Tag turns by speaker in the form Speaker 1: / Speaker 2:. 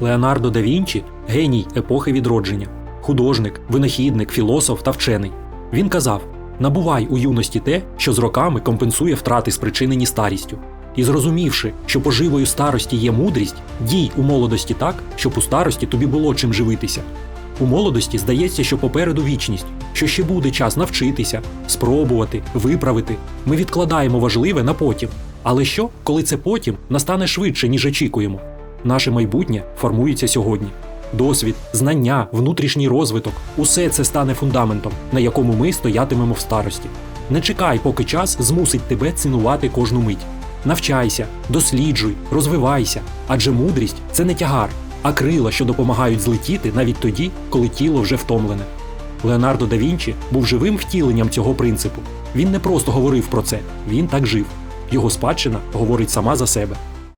Speaker 1: Леонардо да Вінчі геній епохи відродження, художник, винахідник, філософ та вчений. Він казав: набувай у юності те, що з роками компенсує втрати, спричинені старістю. І зрозумівши, що поживою старості є мудрість, дій у молодості так, щоб у старості тобі було чим живитися. У молодості здається, що попереду вічність, що ще буде час навчитися, спробувати, виправити. Ми відкладаємо важливе на потім. Але що, коли це потім настане швидше, ніж очікуємо? Наше майбутнє формується сьогодні. Досвід, знання, внутрішній розвиток усе це стане фундаментом, на якому ми стоятимемо в старості. Не чекай, поки час змусить тебе цінувати кожну мить. Навчайся, досліджуй, розвивайся, адже мудрість це не тягар, а крила, що допомагають злетіти навіть тоді, коли тіло вже втомлене. Леонардо да Вінчі був живим втіленням цього принципу. Він не просто говорив про це, він так жив. Його спадщина говорить сама за себе.